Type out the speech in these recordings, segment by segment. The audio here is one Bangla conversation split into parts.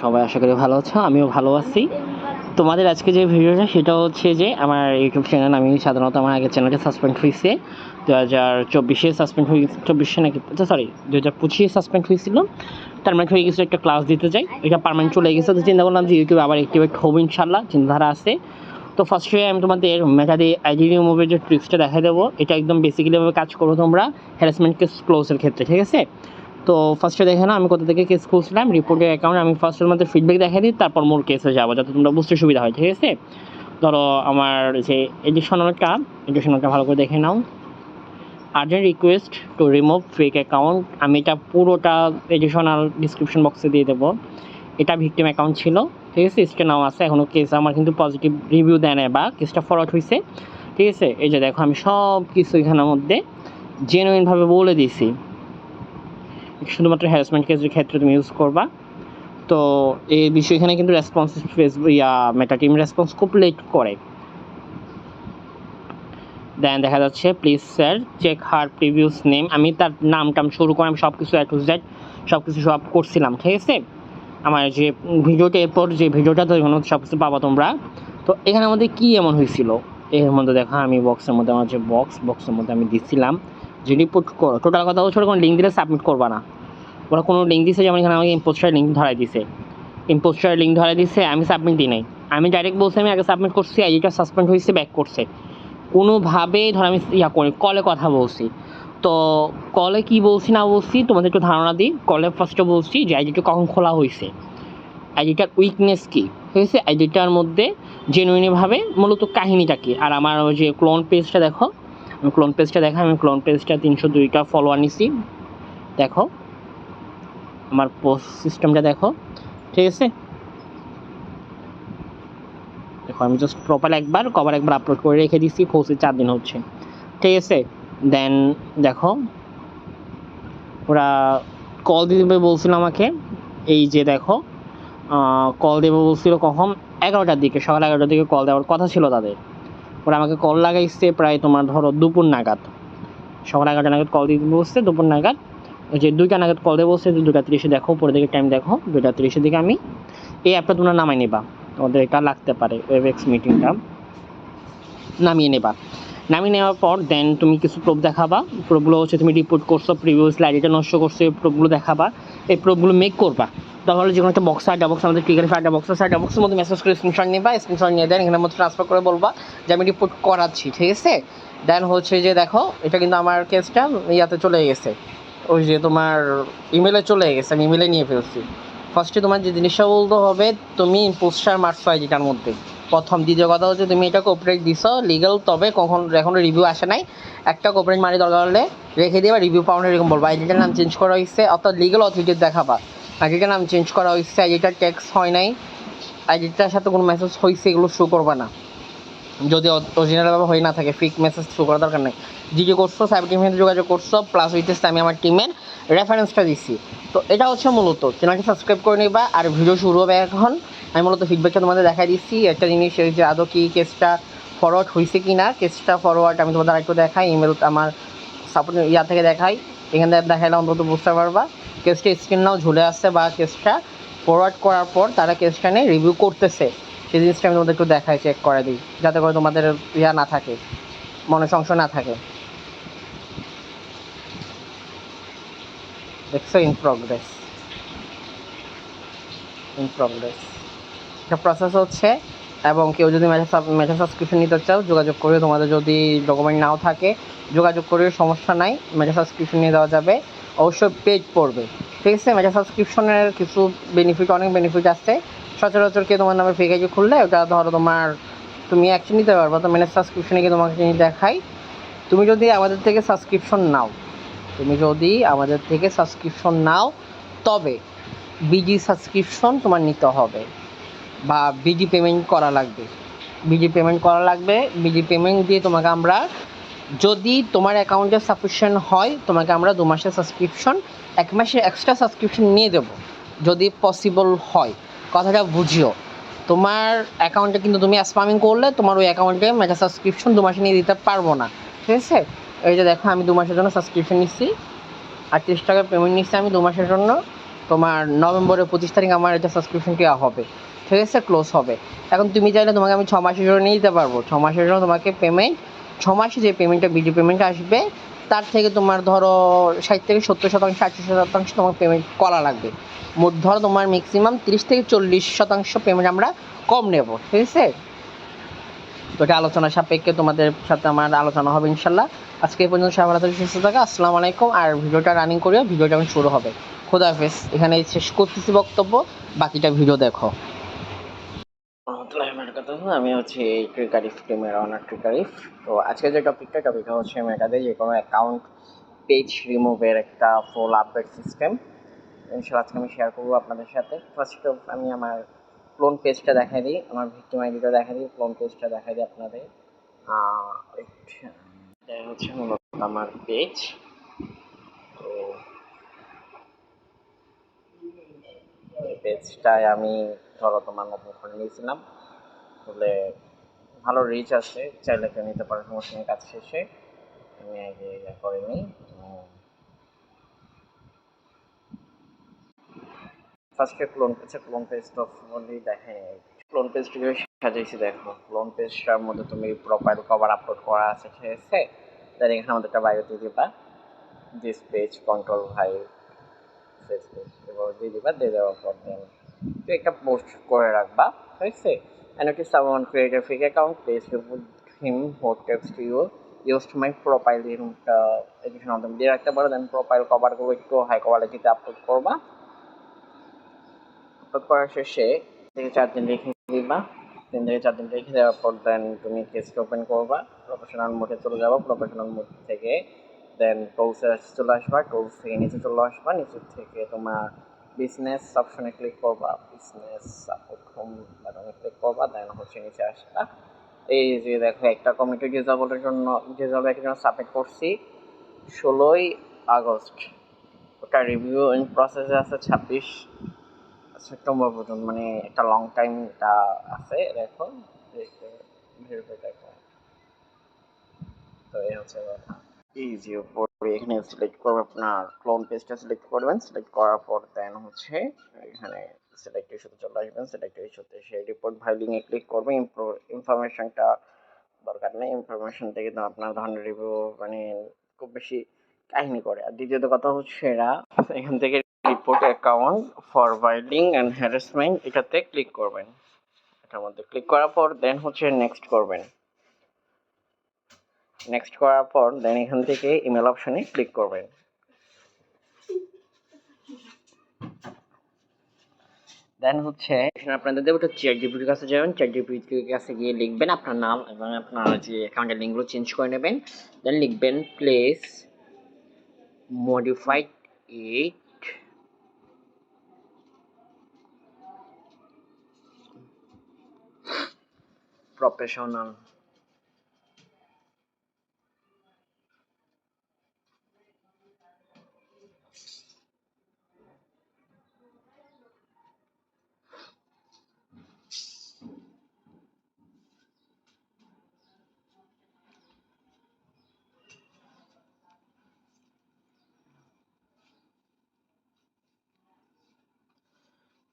সবাই আশা করি ভালো আছো, আমিও ভালো আছি। তোমাদের আজকে যে ভিডিওটা, সেটা হচ্ছে যে আমার ইউটিউব চ্যানেল আমি সাধারণত আমার আগের চ্যানেলটা সাসপেন্ড হয়েছে। দু হাজার চব্বিশে সাসপেন্ড হয়ে চব্বিশে নাকি সরি দু হাজার পঁচিশে সাসপেন্ড হয়েছিল। পারমানেন্ট হয়ে গেছে একটা ক্লাস দিতে যাই, এটা পারমানেন্ট চলে গেছে। তো চিন্তা করলাম যে ইউটিউবে আবার অ্যাক্টিভেট হব ইনশাল্লাহ চিন্তাধারা আছে। তো ফার্স্টে আমি তোমাদের মেটাদি আইডি রিমুভের যে ট্রিক্সটা দেখা দেবো, এটা একদম বেসিক্যালিভাবে কাজ করো তোমরা হ্যারাসমেন্ট কেস ক্লোজের ক্ষেত্রে, ঠিক আছে? তো ফার্স্টে দেখে না আমি কোথা থেকে কেস খুলছিলাম রিপোর্টের অ্যাকাউন্ট আমি ফার্স্টের মধ্যে ফিডব্যাক দেখা দিই, তারপর মোর কেসে যাব, যাতে তোমরা বুঝতে সুবিধা হয়, ঠিক আছে? ধরো আমার যে এডিশনালটা এডিশনালটা ভালো করে দেখে নাও। Urgent request to remove fake account আমি এটা পুরোটা এডিশনাল ডিসক্রিপশন বক্সে দিয়ে দেবো। এটা ভিকটিম অ্যাকাউন্ট ছিল, ঠিক আছে? স্টে নাও আছে এখনও কেস আমার কিন্তু পজিটিভ রিভিউ দেয় না বা কেসটা ফরওয়ার্ড হয়েছে ঠিক আছে? এই যে দেখো, আমি সব কিছু এখানের মধ্যে জেনুইনভাবে বলে দিয়েছি শুধুমাত্র হ্যারাসমেন্ট কেসের ক্ষেত্রে তুমি ইউজ করবা। তো এই বিষয় এখানে কিন্তু রেসপন্স ফেসবুক ইয়া মেটা টিম রেসপন্স খুব লেট করে। দেন দেখা যাচ্ছে please sir check her previous name আমি তার নাম টাম শুরু করে, আমি সব কিছু এ টু জেড সব কিছু সব করছিলাম, ঠিক আছে? আমার যে ভিডিওটা, এরপর যে ভিডিওটা, তো এখানে সব কিছু পাবা তোমরা। তো এখানে আমাদের কী এমন হয়েছিল? এর মধ্যে দেখা, আমি বক্সের মধ্যে, আমার যে বক্স বক্সের মধ্যে আমি দিচ্ছিলাম যে রিপোর্ট করো টোটাল কথা ওরা কোনো লিঙ্ক দিলে সাবমিট করবা না। ওরা কোনো লিঙ্ক দিছে, যেমন এখানে আমাকে ইম্পোস্টার লিঙ্ক ধরাই দিছে। ইম্পোস্টার লিঙ্ক ধরাই দিছে, আমি সাবমিট দিই নাই। আমি ডাইরেক্ট বলছি, আমি আগে সাবমিট করছি আইডিটা সাসপেন্ড হয়েছে ব্যাক করছে। কোনোভাবে ধর আমি ইয়া করি কলে কথা বলছি। তো কলে কি বলছি, না বলছি, তোমাদের একটু ধারণা দিই। কলে ফার্স্টে বলছি যে আইডিটা কখন খোলা হয়েছে। আইডিটার উইকনেস কী? ঠিক আছে আইডিটার মধ্যে জেনুইনভাবে মূলত কাহিনীটা কী? আর আমার যে ক্লোন পেজটা দেখো ক্লোন পেজটা দেখা আমি ক্লোন পেজটা তিনশো দুইটা ফলোয়ার নিছি। দেখো, আমার পোস্ট সিস্টেমটা দেখো, ঠিক আছে? দেখো, আমি জাস্ট প্রপার একবার কভার একবার আপলোড করে রেখে দিচ্ছি পৌঁছে চার দিন হচ্ছে। ঠিক আছে? দেন দেখো, ওরা কল দিবে বলছিল আমাকে, এই যে দেখো কল দেবে বলছিল কখন? এগারোটার দিকে, সকাল এগারোটার দিকে কল দেওয়ার কথা ছিল তাদের। ওরা আমাকে কল লাগাইছে প্রায় তোমার ধরো দুপুর নাগাদ। সকাল এগারোটা নাগাদ কল দিতে বসছে, দুপুর নাগাদ। ওই যে দুইটা নাগাদ কল দিয়ে বসছে দুটা তিরিশে দেখো পরে দিকে টাইম দেখো, দুইটা তিরিশের দিকে আমি এই অ্যাপটা তোমরা নামাই নেবা। তোমাদের এটা লাগতে পারে ওয়েবএক্স মিটিংটা নামিয়ে নেবা। নামিয়ে নেওয়ার পর দেন তুমি কিছু প্রুফ দেখাবা। প্রুফগুলো হচ্ছে তুমি রিপোর্ট করছ প্রিভিয়াস লাইডিটা নষ্ট করছ, এই প্রুফগুলো দেখাবা। এই প্রুফগুলো মেক করবা। তাহলে যে কোনো একটা বক্স আড্ডা বক্স আমাদের ক্লিকার আড্ডা বক্স আছে। আড্ডা বক্সের মধ্যে মেসেজ করে স্ক্রিনশট নিবা স্ক্রিনশট নিয়ে দেন এখানে মধ্যে ট্রান্সফার করে বলবা যে আমি রিপোর্ট করাচ্ছি, ঠিক আছে? দেন হচ্ছে যে দেখো, এটা কিন্তু আমার কেসটা ইয়াতে চলে গেছে। ওই যে তোমার ইমেলে চলে গেছে, আমি ইমেলে নিয়ে ফেলছি। ফার্স্টে তোমার যে জিনিসটা বলতে হবে, তুমি পোস্টার মারছো আইডিটার মধ্যে। প্রথম, দ্বিতীয় কথা হচ্ছে তুমি এটা কোপারেট দিছো লিগাল তবে কখন, এখনও রিভিউ আসে নাই। একটা কোপারেট মারি দরকার হলে রেখে দিয়ে রিভিউ পাউন্ড এরকম বলব। আইডিটার নাম চেঞ্জ করা হয়েছে, অর্থাৎ লিগাল অথরিটি দেখাবা। আইডিটার নাম চেঞ্জ করা হয়েছে আইডিটার ট্যাক্স হয় নাই। আইডিটার সাথে কোনো মেসেজ হয়েছে এগুলো শো করবে না। যদি অরিজিনালভাবে হয়ে না থাকে ফিক মেসেজ শো করার দরকার নেই। জিডি করছ সাইবার টিমের সাথে যোগাযোগ করছ প্লাস হইতেছে আমি আমার টিমের রেফারেন্সটা দিচ্ছি তো এটা হচ্ছে মূলত। চ্যানেলটি সাবস্ক্রাইব করে নিবা আর ভিডিও শুরু হবে এখন। আমি মূলত ফিডব্যাকটা তোমাদের দেখাই দিচ্ছি। একটা জিনিস যে আদৌ কি কেসটা ফরওয়ার্ড হয়েছে কি না কেসটা ফরওয়ার্ড আমি তোমাদের আরেকটু দেখাই ইমেল আমার সাপোর্ট ইয়া থেকে দেখাই। এখান থেকে দেখাইলে অন্তত বুঝতে পারবা। কেসটা স্ক্রিন নাও ঝুলে আসছে বা কেসটা ফরওয়ার্ড করার পর তারা কেসটা নিয়ে রিভিউ করতেছে। সেই জিনিসটা আমি তোমাদের একটু দেখাই চেক করে দিই, যাতে করে তোমাদের ইয়া না থাকে, মনে সংশয় না থাকে। দেখছ ইন প্রগ্রেস ইন প্রগ্রেস এটা প্রসেস হচ্ছে, এবং কেউ যদি মেটা মেটা সাবস্ক্রিপশন নিতে চাও, যোগাযোগ করে তোমাদের যদি ডকুমেন্ট নাও থাকে, যোগাযোগ করে সমস্যা নাই মেটা সাবস্ক্রিপশন নিয়ে দেওয়া যাবে। অবশ্যই পেজ পড়বে। ঠিক আছে মেটা সাবস্ক্রিপশনের কিছু বেনিফিট অনেক বেনিফিট আছে। সচরাচর কে তোমার নামে ফেক খুললে ওটা ধরো তোমার তুমি অ্যাকশন নিতে পারব, তো মেটা সাবস্ক্রিপশনে গিয়ে তোমাকে জিনিস দেখাই। তুমি যদি আমাদের থেকে সাবস্ক্রিপশন নাও, তুমি যদি আমাদের থেকে সাবস্ক্রিপশন নাও, তবে বিজি সাবস্ক্রিপশন তোমার নিতে হবে বা বিজি পেমেন্ট করা লাগবে। বিজি পেমেন্ট করা লাগবে বিজি পেমেন্ট দিয়ে তোমাকে আমরা যদি তোমার অ্যাকাউন্টে সাফিসিয়েন্ট হয়, তোমাকে আমরা দু মাসের সাবস্ক্রিপশন এক মাসের এক্সট্রা সাবস্ক্রিপশন নিয়ে দেবো, যদি পসিবল হয়। কথাটা বুঝিও। তোমার অ্যাকাউন্টে কিন্তু তুমি স্পামিং করলে, তোমার ওই অ্যাকাউন্টে মেটা সাবস্ক্রিপশন দু মাসে নিয়ে দিতে পারব না। ঠিক আছে? এই যে দেখো, আমি দু মাসের জন্য সাবস্ক্রিপশন নিচ্ছি। আটত্রিশ টাকা পেমেন্ট নিচ্ছি আমি দু মাসের জন্য। তোমার নভেম্বরের পঁচিশ তারিখ আমার এটা সাবস্ক্রিপশনটি হবে। ঠিক আছে? ক্লোজ হবে। এখন তুমি চাইলে তোমাকে আমি ছ মাসের জন্য নিয়ে দিতে পারব। ছ মাসের জন্য তোমাকে পেমেন্ট ছ মাসে যে পেমেন্টটা বিডি পেমেন্ট আসবে তার থেকে তোমার ধরো ষাট থেকে সত্তর শতাংশ আশি শতাংশ তোমার পেমেন্ট করা লাগবে। মোট ধরো তোমার ম্যাক্সিমাম তিরিশ থেকে চল্লিশ শতাংশ পেমেন্ট আমরা কম নেব ঠিক আছে? তো এটা আলোচনা সাপেক্ষে তোমাদের সাথে আমার আলোচনা হবে ইনশাল্লাহ আজকে এই পর্যন্ত ভালো থাকো, সুস্থ থাকা আসসালামু আলাইকুম। আর ভিডিওটা রানিং করিও ভিডিওটা এখন শুরু হবে। খোদা হাফেজ এখানে শেষ করতেছি বক্তব্য বাকিটা ভিডিও দেখো। আমি হচ্ছে এই ট্রিকারিফ টিমের অনার ট্রিকারিফ তো আজকে যে টপিকটা টপিকটা হচ্ছে মেটাতে যে কোনো অ্যাকাউন্ট পেজ রিমুভের একটা ফুল আপডেট সিস্টেম ইনশাল্লাহ আজকে আমি শেয়ার করব আপনাদের সাথে। ফার্স্ট অফ আমি আমার ক্লোন পেজটা দেখাই দিই, আমার ভিক্টিম আইডিটা দেখাই দিই ক্লোন পেজটা দেখাই দিই আপনাদের। হচ্ছে মূলত আমার পেজ তো পেজটায় আমি ধরো তোমার নতুন করে নিয়েছিলাম। বলে ভালো রিচ আছে চাইলে কেউ নিতে পারে, সমস্যা নেই, কাজ শেষে। আমি আগে ইয়ে করিনি ফার্স্টে ক্লোন পেজে ক্লোন পেজটা ফুলি দেখে ক্লোন পেজটিকে সাজাইছি দেখো। ক্লোন পেজটার মধ্যে তুমি প্রোফাইল কভার আপলোড করা আছে, ঠিক আছে? দেন এখানে আমাদের একটা বায়ো দিয়ে দিবা। দিস পেজ কন্ট্রোল ভাই ফেসবুক এবার দিয়ে দিবা, দিয়ে দেওয়ার পর দেন একটা পোস্ট করে রাখবা, ঠিক আছে? And if someone create a fake account please put him what text you used my profile in uh, education of them দিয়ে রাখতে পারো দেন প্রোফাইল কভারগুলো একটু হাই কোয়ালিটিতে আপলোড করবা আপলোড করার শেষে থেকে চার দিন রেখে দিবা। তিন থেকে চার দিন রেখে দেওয়ার পর দেন তুমি কেসটা ওপেন করবা। প্রফেশনাল মোডে চলে যাব। প্রফেশনাল মোড থেকে দেন টুলসে চলে আসবা। টুলস থেকে নিচে চলে আসবা। নিচে থেকে তোমার বিজনেস অপশনে ক্লিক করবা বিজনেস সাপোর্ট হোম বাটনে ক্লিক করবা দেন হচ্ছে নিচে আসবা। এই যে দেখো, একটা কমিটি ডিজাবলের জন্য ডিজাবল জন্য সাবমিট করছি। ষোলোই আগস্ট। ওটা রিভিউ ইন প্রসেসে আছে ছাব্বিশ সেপ্টেম্বর পর্যন্ত মানে একটা লং টাইমটা আছে, দেখো। দেখো তো এই হচ্ছে কথা ইজি উপরে এখানে সিলেক্ট করবে আপনার ক্লোন পেজটা সিলেক্ট করবেন। সিলেক্ট করার পর দেন হচ্ছে এখানে সিলেক্ট ইস্যুতে চলে আসবেন। সিলেক্ট ইস্যুতে সেই রিপোর্ট ফাইলিংয়ে ক্লিক করবে ইনফরমেশনটা দরকার নেই। ইনফরমেশন থেকে তো আপনার ধরনের রিভিউ মানে খুব বেশি কাহিনী করে। আর দ্বিতীয়ত কথা হচ্ছে এরা এখান থেকে report account for veiling and harassment এটাতে ক্লিক করবেন। এটার মধ্যে ক্লিক করার পর দেন হচ্ছে নেক্সট করবেন। নেক্সট করার পর দেন এখান থেকে ইমেল অপশনে ক্লিক করবেন। দেন হচ্ছে এখানে আপনাদের দেবো চ্যাট জিপিটির কাছে যাবেন। চ্যাট জিপিটির কাছে গিয়ে লিখবেন আপনার নাম এবং আপনার যে অ্যাকাউন্টের লিঙ্কগুলো চেঞ্জ করে নেবেন। দেন লিখবেন প্লেস মডিফাইড ইট প্রফেশনাল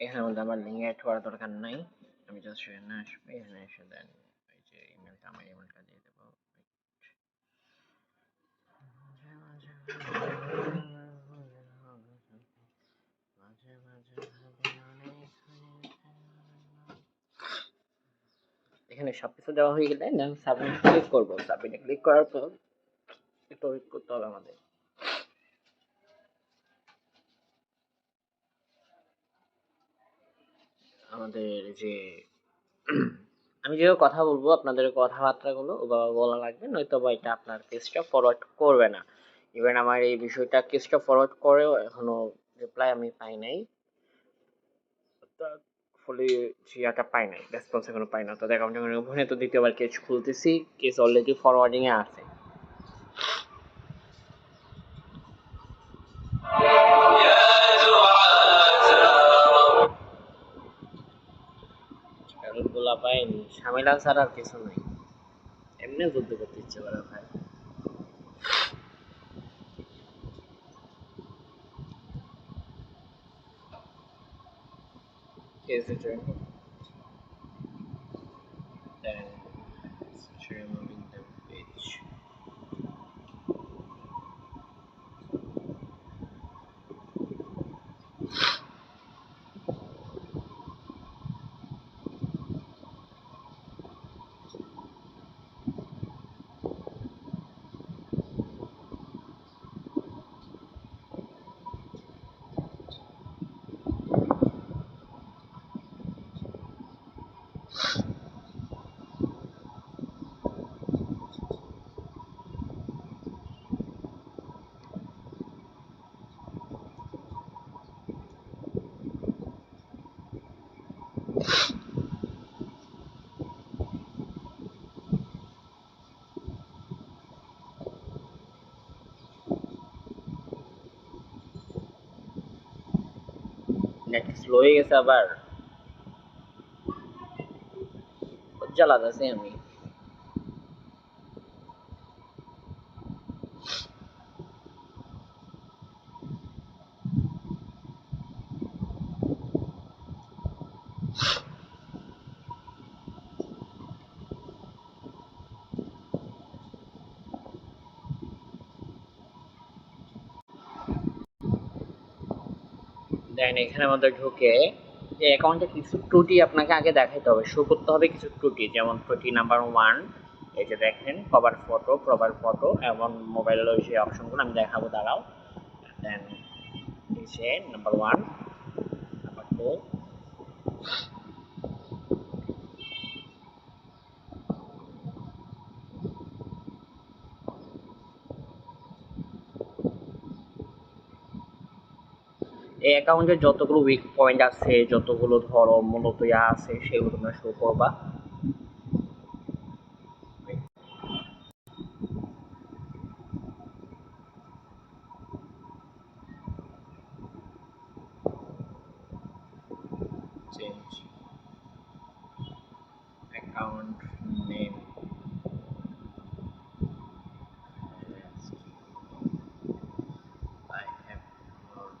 এখানের মধ্যে আমার লিঙ্ক অ্যাড করার দরকার নাই। আমি জাস্ট এখানে আসব এখানে এসে দেন এই যে ইমেলটা আমার ইমেলটা দিয়ে দেবো। এখানে সব কিছু দেওয়া হয়ে গেলে দেন সাবমিট ক্লিক করব। সাবমিটে ক্লিক করার পর একটু ওয়েট করতে হবে আমাদের। আমাদের যে আমি যেভাবে কথা বলব আপনাদের কথাবার্তাগুলো ওভাবে বলা লাগবে নয়তো বা এটা আপনার কেসটা ফরওয়ার্ড করবে না ইভেন আমার এই বিষয়টা কেসটা ফরওয়ার্ড করেও এখনও রিপ্লাই আমি পাই নাই ফুলি জিয়াটা পাই নাই রেসপন্স এখনও পাই না তো অ্যাকাউন্ট ওখানে তো দ্বিতীয়বার কেস খুলতেছি কেস অলরেডি এ আছে ঝামেলা ছাড়া আর কিছু নাই এমনি যুদ্ধ করতে ইচ্ছে করে ভাই কেসে a journey. নেট স্লো হয়ে গেছে আবার জ্বালাতেছি আমি? দেন এখানে আমাদের ঢুকে যে অ্যাকাউন্টে কিছু ত্রুটি আপনাকে আগে দেখাইতে হবে। শো করতে হবে কিছু ত্রুটি, যেমন ত্রুটি নাম্বার ওয়ান এই যে দেখেন কভার ফটো প্রপার ফটো এবং মোবাইলের ওই যে অপশনগুলো আমি দেখাবো, দাঁড়াও। দেন এই নাম্বার ওয়ান নাম্বার টু এই অ্যাকাউন্টের যতগুলো উইক পয়েন্ট আছে, যতগুলো ধরো মূলত ইয়া আছে, সেগুলো তোমরা শো করবা change account name I have not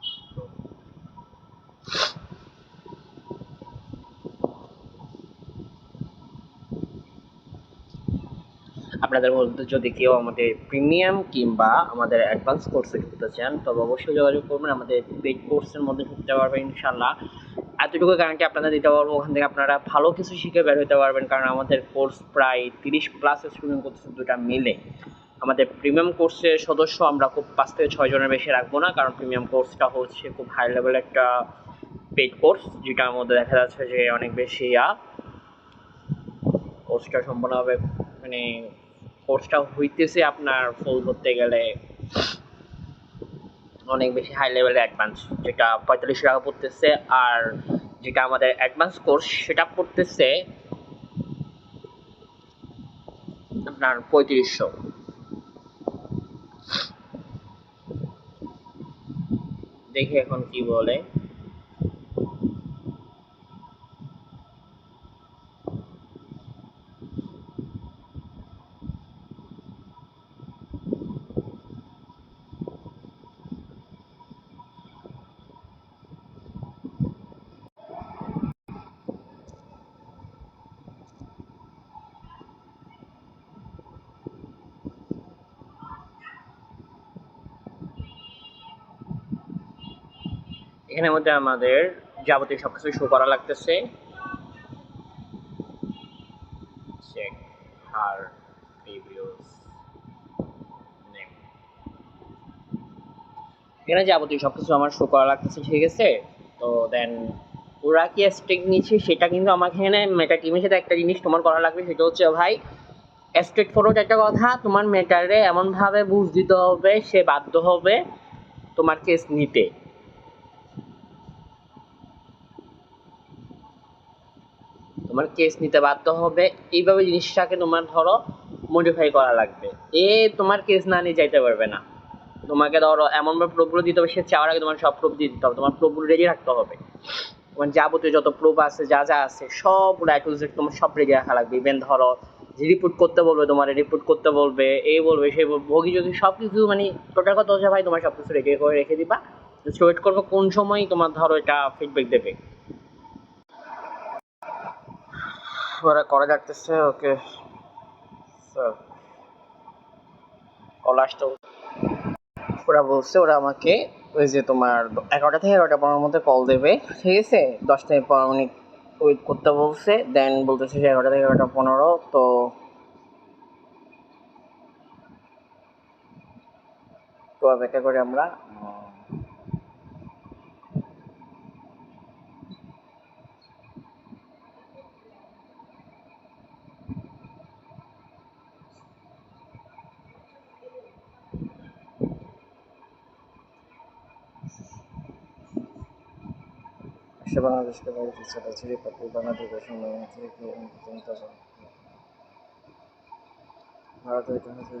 আপনাদের মধ্যে যদি কেউ আমাদের প্রিমিয়াম কিংবা আমাদের অ্যাডভান্স কোর্সে ঢুকতে চান, তবে অবশ্যই যোগাযোগ করবেন। আমাদের পেড কোর্সের মধ্যে ঢুকতে পারবেন ইনশাল্লাহ এতটুকু গ্যারান্টি আপনাদের দিতে পারব। ওখান থেকে আপনারা ভালো কিছু শিখে বের হতে পারবেন, কারণ আমাদের কোর্স প্রায় তিরিশ প্লাস স্টুডেন্ট করতেছে দুটা মিলে। আমাদের প্রিমিয়াম কোর্সের সদস্য আমরা খুব পাঁচ থেকে ছয় জনের বেশি রাখব না, কারণ প্রিমিয়াম কোর্সটা হচ্ছে খুব হাই লেভেল একটা পেড কোর্স যেটার মধ্যে দেখা যাচ্ছে যে অনেক বেশি ইয়া কোর্সটা সম্পূর্ণভাবে মানে কোর্সটা হইতেছে আপনার ফুল ধরতে গেলে অনেক বেশি হাই লেভেলের অ্যাডভান্স যেটা পঁয়তাল্লিশশো টাকা পড়তেছে আর যেটা আমাদের অ্যাডভান্স কোর্স সেটা পড়তেছে আপনার পঁয়ত্রিশশো। দেখি এখন কি বলে। এখানের মধ্যে আমাদের যাবতীয় সব কিছু শো করা লাগতেছে। এখানে যাবতীয় সব কিছু আমার শো করা লাগতেছে, ঠিক আছে? তো দেন ওরা কি স্টেক নিচ্ছে সেটা কিন্তু আমাকে এখানে মেটা টিমের সাথে একটা জিনিস তোমার করা লাগবে, সেটা হচ্ছে ভাই স্ট্রেট ফরওয়ার্ড একটা কথা, তোমার মেটারে এমনভাবে বুঝ দিতে হবে, সে বাধ্য হবে তোমার কেস নিতে। তোমার কেস নিতে বাধ্য হবে। এইভাবে জিনিসটাকে তোমার ধরো মডিফাই করা লাগবে। এ তোমার কেস না নিয়ে যাইতে পারবে না। তোমাকে ধরো এমনভাবে প্রুফগুলো দিতে হবে, সে চাওয়ার আগে তোমার সব প্রুফ দিয়ে দিতে হবে। তোমার প্রুফগুলো রেডি রাখতে হবে। তোমার যাবতীয় যত প্রুফ আছে, যা যা আছে, সবগুলো এ তোমার সব রেডি রাখা লাগবে। ইভেন ধরো যে রিপোর্ট করতে বলবে, তোমার রিপোর্ট করতে বলবে এই বলবে সেই বলবে, ভোগী যদি সব কিছু মানে টোটাল কথা হচ্ছে, ভাই, তোমার সব কিছু রেডি করে রেখে দিবা। ওয়েট করব কোন সময় তোমার ধরো এটা ফিডব্যাক দেবে। ওরা করা যাচ্ছে ওকে। কল আসতো ওরা বলছে, ওরা আমাকে ওই যে তোমার এগারোটা থেকে এগারোটা পনেরোর মধ্যে কল দেবে, ঠিক আছে? দশ থেকে পনেরো মিনিট ওয়েট করতে বলছে দেন বলতেছে যে এগারোটা থেকে এগারোটা পনেরো, তো তো অপেক্ষা করি আমরা। সে বাংলাদেশকে কিছু আছে পাখি বাংলাদেশের সময় থেকে পর্যন্ত ভারতের ইতিহাসে